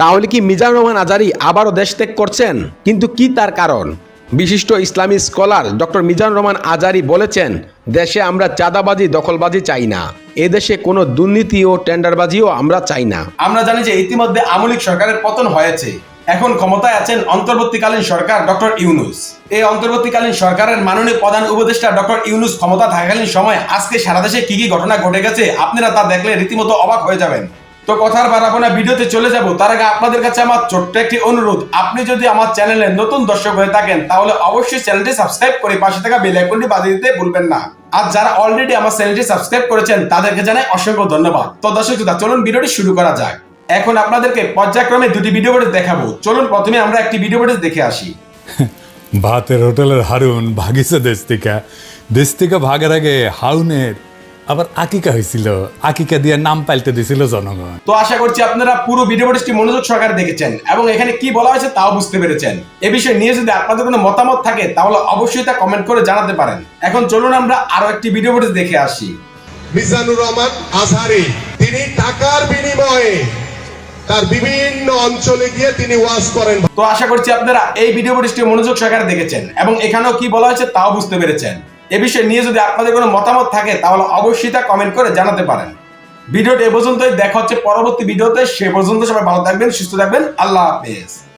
তাহলে কি মিজানুর রহমান আজারি আবারও দেশ ত্যাগ করছেন? কিন্তু কি তার কারণ? বিশিষ্ট ইসলামী স্কলার ডক্টর মিজানুর রহমান আজারি বলেছেন, দেশে আমরা চাঁদাবাজি, দখলবাজি চাই না। এদেশে কোনো দুর্নীতি ও টেন্ডারবাজিও আমরা চাই না। আমরা জানি যে ইতিমধ্যে আমলিক সরকারের পতন হয়েছে। এখন ক্ষমতায় আছেন অন্তর্বর্তীকালীন সরকার ডক্টর ইউনুস। এই অন্তর্বর্তীকালীন সরকারের মাননীয় প্রধান উপদেষ্টা ডক্টর ইউনুস ক্ষমতা থাকাকালীন সময় আজকে সারা দেশে কি কি ঘটনা ঘটে গেছে, আপনারা তা দেখলে রীতিমতো অবাক হয়ে যাবেন। তো কথার বাড়াবো না ভিডিওতে চলে যাব। তার আগে আপনাদের কাছে আমার ছোট্ট একটি অনুরোধ। আপনি যদি আমার চ্যানেলে নতুন দর্শক হয়ে থাকেন তাহলে অবশ্যই চ্যানেলটি সাবস্ক্রাইব করে পাশে থাকা বেল আইকনটি বাজিয়ে দিতে ভুলবেন না। আর যারা অলরেডি আমার চ্যানেলটি সাবস্ক্রাইব করেছেন তাদেরকে জানাই অসংখ্য ধন্যবাদ। তো দর্শক শ্রোতা, চলুন ভিডিওটি শুরু করা যাক। এখন আপনাদেরকে পর্যায়ক্রমে দুটি ভিডিও ফুটেজ দেখাবো। চলুন প্রথমে আমরা একটি ভিডিও ফুটেজ দেখে আসি। ভাতের হোটেলের হারুন ভাগিছে দেশ থেকে। দেশ থেকে ভাগের আগে হাউনের আবার আকিকা হয়েছিল আকিকা দিয়ে নাম পাল্টে দিছিল জনগণ। তো আশা করছি আপনারা পুরো ভিডিও ফুটেজটি মনোযোগ সহকারে দেখেছেন এবং এখানে কি বলা হয়েছে তাও বুঝতে পেরেছেন। এ বিষয়ে নিয়ে যদি আপনাদের কোনো মতামত থাকে তাহলে অবশ্যই তা কমেন্ট করে জানাতে পারেন। এখন চলুন আমরা আরও একটি ভিডিও ফুটেজ দেখে আসি। মিজানুর রহমান আজহারি তিনি টাকার বিনিময়ে তার বিভিন্ন অঞ্চলে গিয়ে তিনি ওয়াজ করেন। তো আশা করছি আপনারা এই ভিডিও ফুটেজটি মনোযোগ সহকারে দেখেছেন এবং এখানেও কি বলা হয়েছে তাও বুঝতে পেরেছেন। এ বিষয়ে নিয়ে যদি আপনাদের কোনো মতামত থাকে, তাহলে অবশ্যই তা কমেন্ট করে জানাতে পারেন। ভিডিওটি এ পর্যন্তই। দেখা হচ্ছে পরবর্তী ভিডিওতে। সে পর্যন্ত সবাই ভালো থাকবেন, সুস্থ থাকবেন। আল্লাহ হাফেজ।